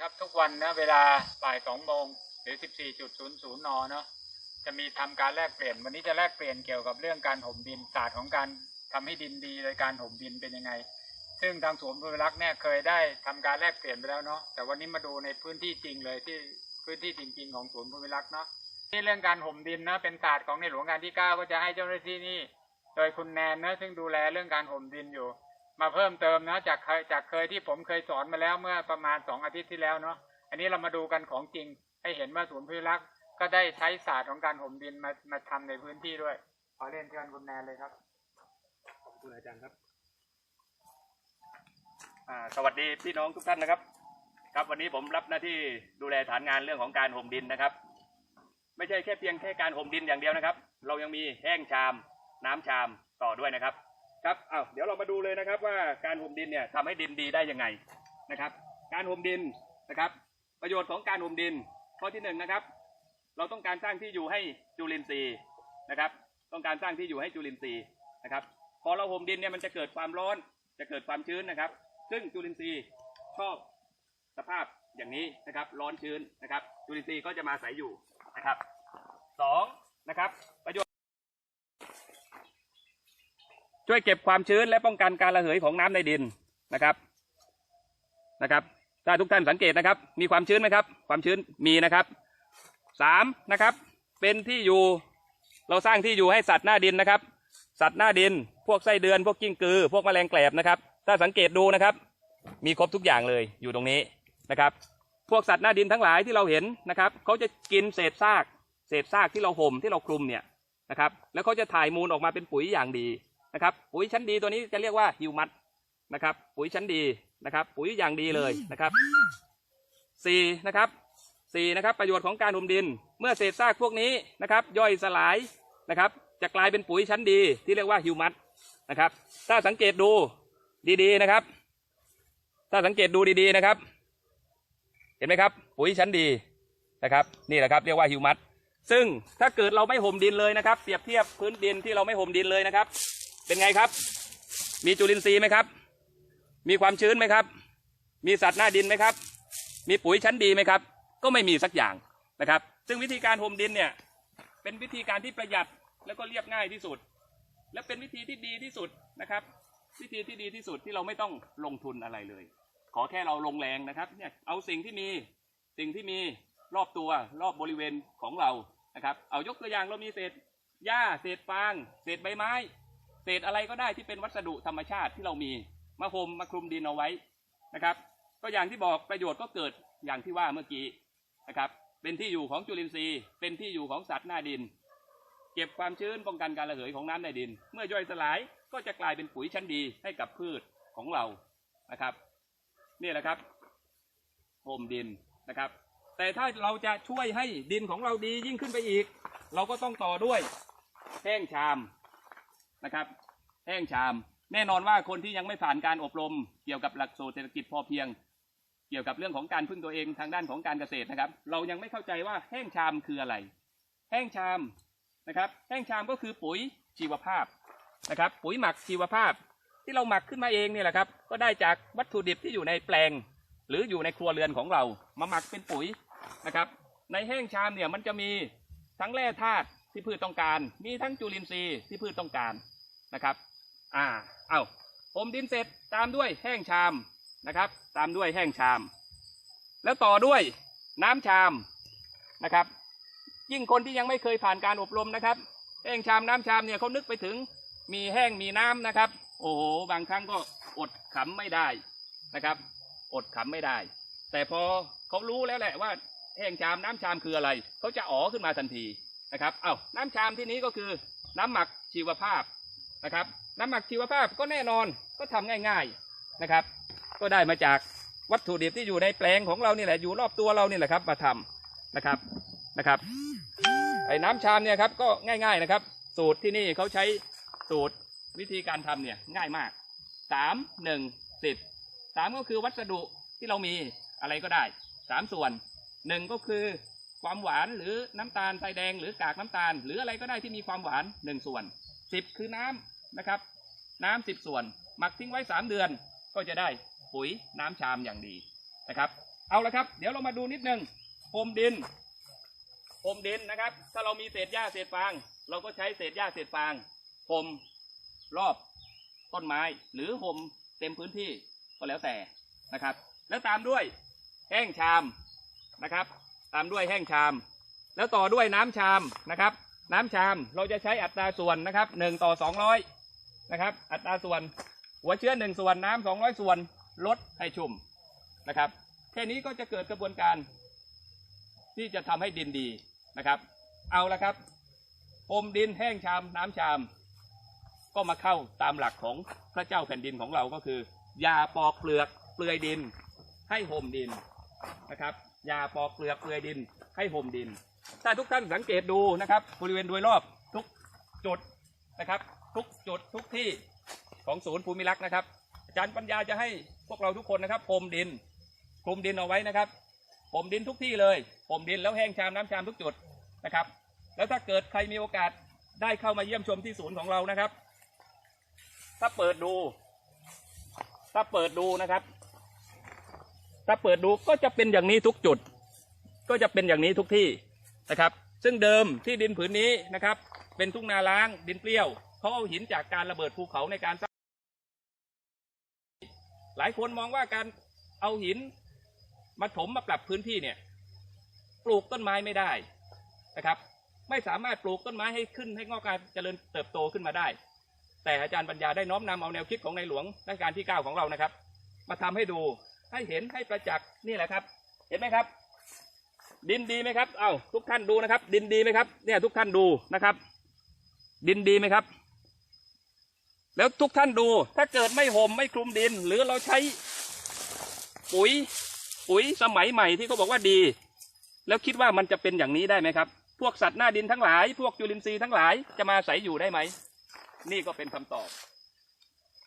ครับทุกวันนะเวลาบ่ายสองโมงหรือ 14.00 น เนาะจะมีทำการแลกเปลี่ยน วันนี้จะแลกเปลี่ยนเกี่ยวกับเรื่องการถมดินศาสตร์ของการทำให้ดินดีโดยการถมดินเป็นยังไง ซึ่งทางสวนพนุรักษ์เนี่ยเคยได้ทำการแลกเปลี่ยนไปแล้วเนาะแต่วันนี้มาดูในพื้นที่จริงเลยที่พื้นที่จริง ๆ ของสวนพนุรักษ์เนาะที่เรื่องการถมดินนะเป็นศาสตร์ของในหลวงการที่ 9 ก็จะให้เจ้าหน้าที่นี่ โดยคุณแนนนะซึ่งดูแลเรื่องการถมดินอยู่ มาเพิ่มเติมนะจากเคยจากเคยที่ผมเคยสอนมาแล้วเมื่อประมาณสองอาทิตย์ที่แล้วเนาะอันนี้เรามาดูกันของจริง ให้เห็นว่าศูนย์พิรักษ์ก็ได้ใช้ศาสตร์ของการถมดินมามาทำในพื้นที่ด้วย ขอเรียนเชิญคุณแนนเลยครับขอบคุณอาจารย์ครับอ่าสวัสดีพี่น้องทุกท่านนะครับ ครับวันนี้ผมรับหน้าที่ดูแลฐานงานเรื่องของการห่มดินนะครับ ไม่ใช่แค่เพียงแค่การห่มดินอย่างเดียวนะครับ เรายังมีแห้งชาม น้ำชามต่อด้วยนะครับ ครับอ้าวเดี๋ยวเรามาดูเลยนะครับว่าการห่มดินเนี่ยทำให้ดินดีได้ยังไงนะครับ การห่มดินนะครับ ประโยชน์ของการห่มดิน ข้อที่หนึ่งนะครับ เราต้องการสร้างที่อยู่ให้จุลินทรีย์นะครับ ต้องการสร้างที่อยู่ให้จุลินทรีย์นะครับ พอเราห่มดินเนี่ยมันจะเกิดความร้อน จะเกิดความชื้นนะครับ ซึ่งจุลินทรีย์ชอบสภาพอย่างนี้นะครับ ร้อนชื้นนะครับ จุลินทรีย์ก็จะมาอาศัยอยู่นะครับสองนะครับประโยชน์ ช่วยเก็บความชื้นและป้องกันการระเหยของน้ำในดินนะครับนะครับ ถ้าทุกท่านสังเกตนะครับ มีความชื้นไหมครับ ความชื้นมีนะครับสามนะครับ เป็นที่อยู่เราสร้างที่อยู่ให้สัตว์หน้าดินนะครับ สัตว์หน้าดิน พวกไส้เดือนพวกกิ้งกือ พวกแมลงแกลบนะครับ ถ้าสังเกตดูนะครับ มีครบทุกอย่างเลยอยู่ตรงนี้นะครับ พวกสัตว์หน้าดินทั้งหลายที่เราเห็นนะครับเขาจะกินเศษซาก เศษซากที่เราห่มที่เราคลุมเนี่ยนะครับ แล้วเขาจะถ่ายมูลออกมาเป็นปุ๋ยอย่างดี นะครับปุ๋ยชั้นดีตัวนี้จะเรียกว่าฮิวมัสนะครับ ปุ๋ยชั้นดีนะครับ ปุ๋ยอย่างดีเลยนะครับสี่นะครับสี่นะครับ ประโยชน์ของการห่มดิน เมื่อเศษซากพวกนี้นะครับ ย่อยสลายนะครับ จะกลายเป็นปุ๋ยชั้นดีที่เรียกว่าฮิวมัสนะครับ ถ้าสังเกตดูดีๆนะครับ ถ้าสังเกตดูดีๆนะครับ เห็นไหมครับ ปุ๋ยชั้นดีนะครับ นี่แหละครับเรียกว่าฮิวมัสซึ่งถ้าเกิดเราไม่ห่มดินเลยนะครับ เปรียบเทียบพื้นดินที่เราไม่ห่มดินเลยนะครับ เป็นไงครับ มีจุลินทรีย์ไหมครับ มีความชื้นไหมครับ มีสัตว์หน้าดินไหมครับ มีปุ๋ยชั้นดีไหมครับ ก็ไม่มีสักอย่างนะครับ ซึ่งวิธีการห่มดินเนี่ย เป็นวิธีการที่ประหยัดแล้วก็เรียบง่ายที่สุด และเป็นวิธีที่ดีที่สุดนะครับ วิธีที่ดีที่สุดที่เราไม่ต้องลงทุนอะไรเลย ขอแค่เราลงแรงนะครับเนี่ยเอาสิ่งที่มีสิ่งที่มีรอบตัวรอบบริเวณของเรานะครับ เอายกตัวอย่างเรามีเศษหญ้าเศษฟาง เศษใบไม้ เศษอะไรก็ได้ที่เป็นวัสดุธรรมชาติที่เรามีมาห่มมาคลุมดินเอาไว้นะครับ ก็อย่างที่บอกประโยชน์ก็เกิดอย่างที่ว่าเมื่อกี้นะครับ เป็นที่อยู่ของจุลินทรีย์ เป็นที่อยู่ของสัตว์หน้าดิน เก็บความชื้นป้องกันการระเหยของน้ำในดิน เมื่อย่อยสลายก็จะกลายเป็นปุ๋ยชั้นดีให้กับพืชของเรานะครับ นี่แหละครับโฮมดินนะครับ แต่ถ้าเราจะช่วยให้ดินของเราดียิ่งขึ้นไปอีก เราก็ต้องต่อด้วยแห้งชาม นะครับ แห้งชาม แน่นอนว่าคนที่ยังไม่ผ่านการอบรม เกี่ยวกับหลักสูตรเศรษฐกิจพอเพียง เกี่ยวกับเรื่องของการพึ่งตัวเองทางด้านของการเกษตรนะครับ เรายังไม่เข้าใจว่าแห้งชามคืออะไร แห้งชามนะครับ แห้งชามก็คือปุ๋ยชีวภาพนะครับ ปุ๋ยหมักชีวภาพที่เราหมักขึ้นมาเองเนี่ยแหละครับ ก็ได้จากวัตถุดิบที่อยู่ในแปลง หรืออยู่ในครัวเรือนของเรา มาหมักเป็นปุ๋ยนะครับ ในแห้งชามเนี่ยมันจะมีทั้งแร่ธาตุที่พืชต้องการ มีทั้งจุลินทรีย์ที่พืชต้องการ นะครับ อ่า เอาผมดินเสร็จตามด้วยแห้งชามนะครับ ตามด้วยแห้งชาม แล้วต่อด้วยน้ำชามนะครับ ยิ่งคนที่ยังไม่เคยผ่านการอบรมนะครับ แห้งชามน้ำชามเนี่ยเขานึกไปถึงมีแห้งมีน้ำนะครับ โอ้โหบางครั้งก็อดขำไม่ได้นะครับ อดขำไม่ได้ แต่พอเขารู้แล้วแหละว่าแห้งชามน้ำชามคืออะไรเขาจะอ๋อขึ้นมาทันทีนะครับ เอา้าน้ำชามที่นี้ก็คือน้ำหมักชีวภาพ นะครับ น้ำหมักชีวภาพก็แน่นอนก็ทำง่าย ๆนะครับ ก็ได้มาจากวัตถุดิบที่อยู่ในแปลงของเรานี่แหละอยู่รอบตัวเรานี่แหละครับ มาทำนะครับนะครับไอ้น้ำชามเนี่ยครับก็ง่าย ๆนะครับ สูตรที่นี่เขาใช้สูตรวิธีการทำเนี่ยง่ายมากสามหนึ่งสิบสามก็คือวัสดุที่เรามีอะไรก็ได้สามส่วนหนึ่งก็คือความหวานหรือน้ำตาลทรายแดงหรือกากน้ำตาล หรืออะไรก็ได้ที่มีความหวานหนึ่งส่วนสิบคือน้ำ นะครับ น้ำสิบส่วน หมักทิ้งไว้สามเดือนก็จะได้ปุ๋ยน้ำชามอย่างดีนะครับ เอาละครับ เดี๋ยวเรามาดูนิดนึงพรมดินพรมดินนะครับ ถ้าเรามีเศษหญ้าเศษฟาง เราก็ใช้เศษหญ้าเศษฟางพรมรอบต้นไม้หรือห่มเต็มพื้นที่ก็แล้วแต่นะครับ แล้วตามด้วยแห้งชามนะครับ ตามด้วยแห้งชาม แล้วต่อด้วยน้ำชามนะครับ น้ำชามเราจะใช้อัตราส่วนนะครับหนึ่งต่อสองร้อย นะครับ อัตราส่วนหัวเชื้อหนึ่งส่วนน้ำสองร้อยส่วนลดให้ชุ่มนะครับ แค่นี้ก็จะเกิดกระบวนการ ที่จะทำให้ดินดีนะครับ เอาละครับพรมดินแห้งชามน้ำชาม ก็มาเข้าตามหลักของพระเจ้าแผ่นดินของเราก็คือ ยาปอกเปลือกเปลือยดิน ให้ห่มดินนะครับยาปอกเปลือกเปลือยดิน ให้ห่มดิน ถ้าทุกท่านสังเกตดูนะครับ บริเวณโดยรอบทุกจุด นะครับ ทุกจุดทุกที่ของศูนย์ภูมิรักษ์นะครับ อาจารย์ปัญญาจะให้พวกเราทุกคนนะครับพรมดินคลุมดินเอาไว้นะครับพรมดินทุกที่เลยพรมดินแล้วแห้งชามน้ำชามทุกจุดนะครับ แล้วถ้าเกิดใครมีโอกาสได้เข้ามาเยี่ยมชมที่ศูนย์ของเรานะครับ ถ้าเปิดดู ถ้าเปิดดูนะครับ ถ้าเปิดดูก็จะเป็นอย่างนี้ทุกจุด ก็จะเป็นอย่างนี้ทุกที่นะครับ ซึ่งเดิมที่ดินผืนนี้นะครับ เป็นทุ่งนาล้างดินเปรี้ยวเขาเอาหินจากการระเบิดภูเขาในการสร้างหลายคนมองว่าการเอาหินมาถมมาปรับพื้นที่เนี่ยปลูกต้นไม้ไม่ได้นะครับ ไม่สามารถปลูกต้นไม้ให้ขึ้นให้งอกงามเจริญเติบโตขึ้นมาได้ แต่อาจารย์ปัญญาได้น้อมนำเอาแนวคิดของในหลวงรัชกาลที่ 9 ของเรานะครับ มาทำให้ดูให้เห็นให้ประจักษ์นี่แหละครับ เห็นไหมครับ ดินดีไหมครับ เอ้าทุกท่านดูนะครับ ดินดีไหมครับเนี่ยทุกท่านดูนะครับ ดินดีไหมครับ แล้วทุกท่านดู ถ้าเกิดไม่ห่มไม่คลุมดิน หรือเราใช้ ปุ๋ย ปุ๋ยสมัยใหม่ที่เขาบอกว่าดี แล้วคิดว่ามันจะเป็นอย่างนี้ได้ไหมครับ พวกสัตว์หน้าดินทั้งหลาย พวกจุลินทรีย์ทั้งหลายจะมาอาศัยอยู่ได้ไหม นี่ก็เป็นคำตอบ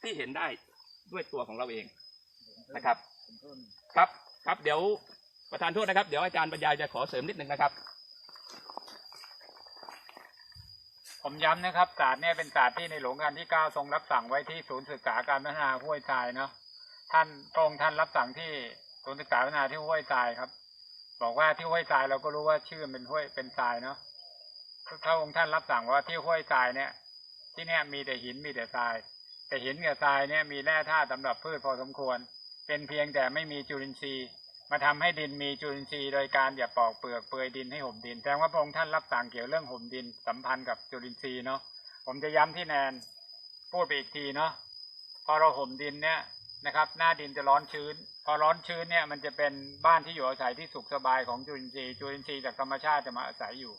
ที่เห็นได้ด้วยตัวของเราเองนะครับ ครับครับเดี๋ยวประธานโทษนะครับ เดี๋ยวอาจารย์บรรยายจะขอเสริมนิดนึงนะครับ ผมย้ำนะครับศาสตร์เนี่ยเป็นศาสตร์ที่ในหลวงกาลที่เก้าทรงรับสั่งไว้ที่ศูนย์ศึกษาการพัฒนาห้วยทรายเนาะท่านพระองค์ท่านรับสั่งที่ศูนย์ศึกษาพัฒนาที่ห้วยทรายครับ บอกว่าที่ห้วยทรายเราก็รู้ว่าชื่อมเป็นห้วยเป็นทรายเนาะพระองค์ท่านรับสั่งว่าที่ห้วยทรายเนี่ย ที่เนี่ยมีแต่หินมีแต่ทราย แต่หินกับทรายเนี่ยมีแร่ธาตุสำหรับพืชพอสมควร เป็นเพียงแต่ไม่มีจุลินทรีย์ มาทำให้ดินมีจุลินทรีย์โดยการอย่าปอกเปลือกเปลือยดินให้ห่มดินแสดงว่าพระองค์ท่านรับสั่งเกี่ยวเรื่องห่มดินสัมพันธ์กับจุลินทรีย์เนาะผมจะย้ำที่แนนพูดไปอีกทีเนาะพอเราห่มดินเนี่ยนะครับ หน้าดินจะร้อนชื้น พอร้อนชื้นเนี่ยมันจะเป็นบ้านที่อยู่อาศัยที่สุขสบายของจุลินทรีย์จุลินทรีย์จากธรรมชาติจะมาอาศัยอยู่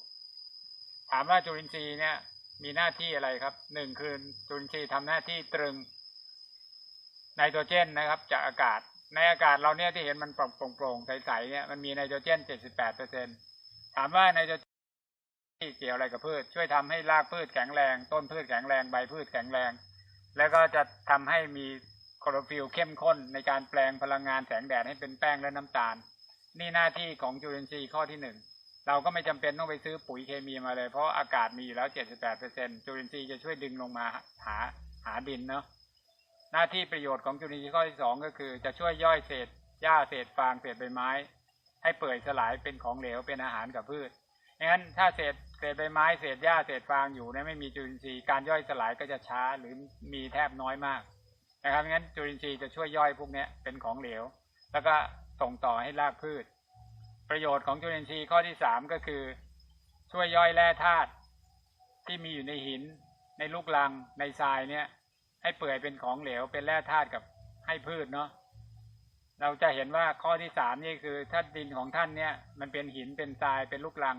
ถามว่าจุลินทรีย์เนี่ย มีหน้าที่อะไรครับหนึ่งคือจุลินทรีย์ทำหน้าที่ตรึงไนโตรเจนนะครับ จากอากาศ ในอากาศเราเนี่ยที่เห็นมันโปร่งๆใสๆเนี่ยมันมีไนโตรเจน 78เปอร์เซ็นถามว่าไนโตรเจนที่เกี่ยวอะไรกับพืช ช่วยทำให้รากพืชแข็งแรง ต้นพืชแข็งแรงใบพืชแข็งแรง แล้วก็จะทำให้มีคลอโรฟิลเข้มข้นในการแปลงพลังงานแสงแดดให้เป็นแป้งและน้ำตาล นี่หน้าที่ของจุลินทรีย์ข้อที่หนึ่งเราก็ไม่จำเป็นต้องไปซื้อปุ๋ยเคมีมาเลย เพราะอากาศมีอยู่แล้ว 78เปอร์เซ็นจุลินทรีย์จะช่วยดึงลงมาหาหาดินเนาะ หน้าที่ประโยชน์ของจุลินทรีย์ข้อที่สองก็คือ จะช่วยย่อยเศษหญ้าเศษฟางเศษใบไม้ ให้เปื่อยสลายเป็นของเหลวเป็นอาหารกับพืชงั้นถ้าเศษเศษใบไม้เศษหญ้าเศษฟางอยู่เนี่ยไม่มีจุลินทรีย์การย่อยสลายก็จะช้าหรือมีแทบน้อยมากนะครับงั้นจุลินทรีย์จะช่วยย่อยพวกเนี้ยเป็นของเหลว แล้วก็ส่งต่อให้รากพืช ประโยชน์ของจุลินทรีย์ข้อที่สามก็คือ ช่วยย่อยแร่ธาตุที่มีอยู่ในหิน ในลูกลังในทรายเนี่ย ให้เปื่อยเป็นของเหลวเป็นแร่ธาตุกับให้พืชเนาะเราจะเห็นว่าข้อที่สามนี่คือถ้าดินของท่านเนี่ย มันเป็นหินเป็นทรายเป็นลูกลัง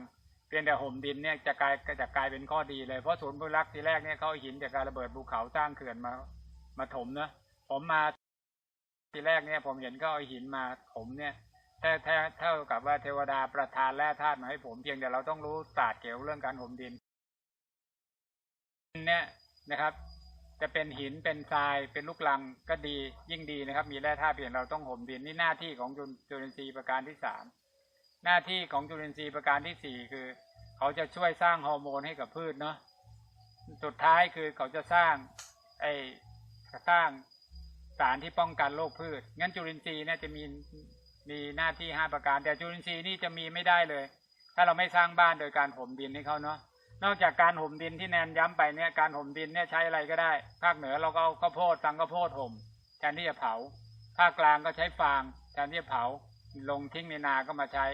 เพียงแต่ห่มดินเนี่ยจะกลายจะกลายเป็นข้อดีเลยเพราะศูนย์พรักษ์ทีแรกเนี่ยเขาเอาหินจากการระเบิดภูเขาสร้างเขื่อนมา มาถมเนาะผมมาทีแรกเนี่ย ผมเห็นเขาเอาหินมาถมเนี่ยแท้แท้เท่ากับว่าเทวดาประทานแร่ธาตุมาให้ผมเพียงแต่เราต้องรู้ศาสตร์เกี่ยวกับเรื่องการห่มดินเนี่ยนะครับ จะเป็นหินเป็นทรายเป็นลูกลังก็ดียิ่งดีนะครับ มีแร่ธาตุเพียงเราต้องห่มดินนี่หน้าที่ของจุลจุลินทรีย์ประการที่สามหน้าที่ของจุลินทรีย์ประการที่สี่คือ เขาจะช่วยสร้างฮอร์โมนให้กับพืชเนาะสุดท้ายคือเขาจะสร้างไอสร้างสารที่ป้องกันโรคพืช งั้นจุลินทรีย์เนี่ยจะมีมีหน้าที่ห้าประการ แต่จุลินทรีย์นี่จะมีไม่ได้เลย ถ้าเราไม่สร้างบ้านโดยการห่มดินให้เขาเนาะ นอกจากการห่มดินที่แนนย้ำไปเนี่ยการห่มดินเนี่ยใช้อะไรก็ได้ ภาคเหนือเราก็เอาข้าวโพดสังข้าวโพดห่มแทนที่จะเผา ภาคกลางก็ใช้ฟางแทนที่จะเผา ลงทิ้งในนาก็มาใช้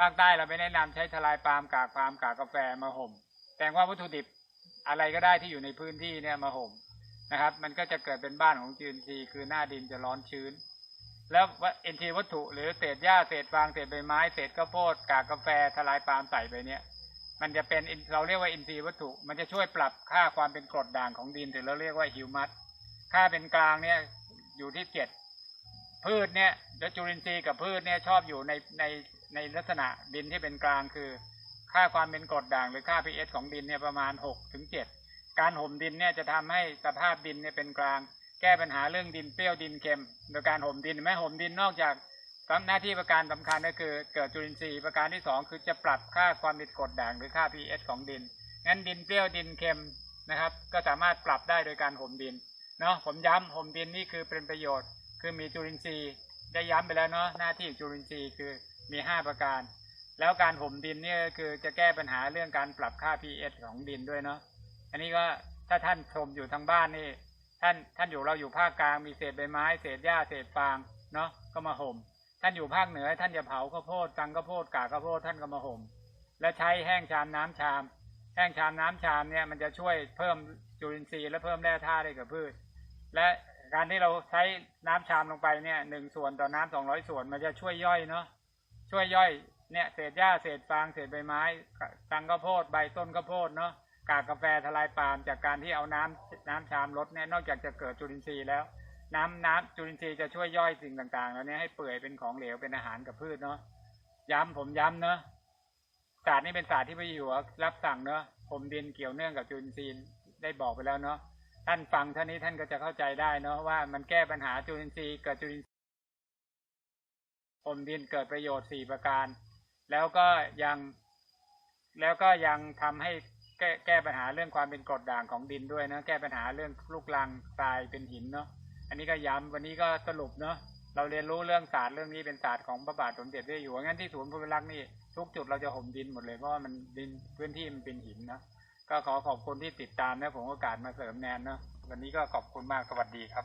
ภาคใต้เราไม่แนะนำใช้ทลายปาล์มกากปาล์มกากกาแฟมาห่ม แต่ว่าวัตถุดิบอะไรก็ได้ที่อยู่ในพื้นที่เนี่ยมาห่มนะครับ มันก็จะเกิดเป็นบ้านของจุลินทีคือหน้าดินจะร้อนชื้น แล้วเอ็นทีวัตถุ หรือเศษหญ้าเศษฟางเศษใบไม้เศษข้าวโพดกากกาแฟทลายปาล์มใส่ไปเนี่ย มันจะเป็นเราเรียกว่าอินทรีย์วัตถุ มันจะช่วยปรับค่าความเป็นกรดด่างของดินหรือเราเรียกว่าฮิวมัสค่าเป็นกลางเนี่ยอยู่ที่เจ็ดพืชเนี่ยแล้วจุลินทรีย์กับพืชเนี่ยชอบอยู่ในในในลักษณะดินที่เป็นกลางคือ ค่าความเป็นกรดด่างหรือค่า pH ของดินเนี่ยประมาณหกถึงเจ็ดการห่มดินเนี่ยจะทำให้สภาพดินเนี่ยเป็นกลาง แก้ปัญหาเรื่องดินเปรี้ยวดินเค็ม โดยการห่มดินแม้ห่มดินนอกจาก หน้าที่ประการสำคัญก็คือเกิดจุลินทรีย์ประการที่สองคือจะปรับค่าความเป็นกรดด่างหรือค่า pH ของดิน งั้นดินเปรี้ยวดินเค็มนะครับ ก็สามารถปรับได้โดยการห่มดินเนาะผมย้ำห่มดินนี่คือเป็นประโยชน์ คือมีจุลินทรีย์ได้ย้ำไปแล้วเนาะหน้าที่จุลินทรีย์คือมีห้าประการ แล้วการห่มดินเนี่ยคือจะแก้ปัญหาเรื่องการปรับค่า pH ของดินด้วยเนาะอันนี้ก็ถ้าท่านชมอยู่ทางบ้านนี่ท่านท่านอยู่เราอยู่ภาคกลางมีเศษใบไม้ เศษหญ้าเศษฟางเนาะก็มาห่ม ท่านอยู่ภาคเหนือ ท่านจะเผาข้าวโพดตังข้าวโพดกากข้าวโพดท่านก็มาห่ม แล้วใช้แห้งชามน้ำชาม แห้งชามน้ำชามเนี่ยมันจะช่วยเพิ่มจุลินทรีย์และเพิ่มแร่ธาตุให้กับพืช และการที่เราใช้น้ำชามลงไปเนี่ยหนึ่งส่วนต่อน้ำสองร้อยส่วนมันจะช่วยย่อยเนาะช่วยย่อยเนี่ยเศษหญ้าเศษฟางเศษใบไม้ตังข้าวโพดใบต้นข้าวโพดเนาะกากกาแฟทลายปาล์มจากการที่เอาน้ำน้ำชามลดเนี่ยนอกจากจะเกิดจุลินทรีย์แล้ว น้ำน้ำจุลินทรีย์จะช่วยย่อยสิ่งต่างๆแล้วเนี่ยให้เปื่อยเป็นของเหลวเป็นอาหารกับพืชเนาะย้ำผมย้ำเนาะศาสตร์นี้เป็นศาสตร์ที่พระอยู่หัวรับสั่งเนาะผมดินเกี่ยวเนื่องกับจุลินทรีย์ได้บอกไปแล้วเนาะท่านฟังเท่านี้ท่านก็จะเข้าใจได้เนาะว่ามันแก้ปัญหาจุลินทรีย์เกิดจุลินทรีย์ผมดินเกิดประโยชน์สี่ประการ แล้วก็ยังแล้วก็ยังทำให้แก้แก้ปัญหาเรื่องความเป็นกรดด่างของดินด้วยนะแก้ปัญหาเรื่องลูกรังทรายเป็นหินเนาะ อันนี้ก็ย้ำวันนี้ก็สรุปเนาะเราเรียนรู้เรื่องศาสตร์เรื่องนี้เป็นศาสตร์ของพระบาทสมเด็จพระอยู่งั้นที่ศูนย์ภูมิรักษ์นี่ทุกจุดเราจะห่มดินหมดเลยเพราะว่ามันดินพื้นที่มันเป็นหินนะก็ขอขอบคุณที่ติดตามนะผมโอกาสมาเสริมแนนเนาะวันนี้ก็ขอบคุณมากสวัสดีครับ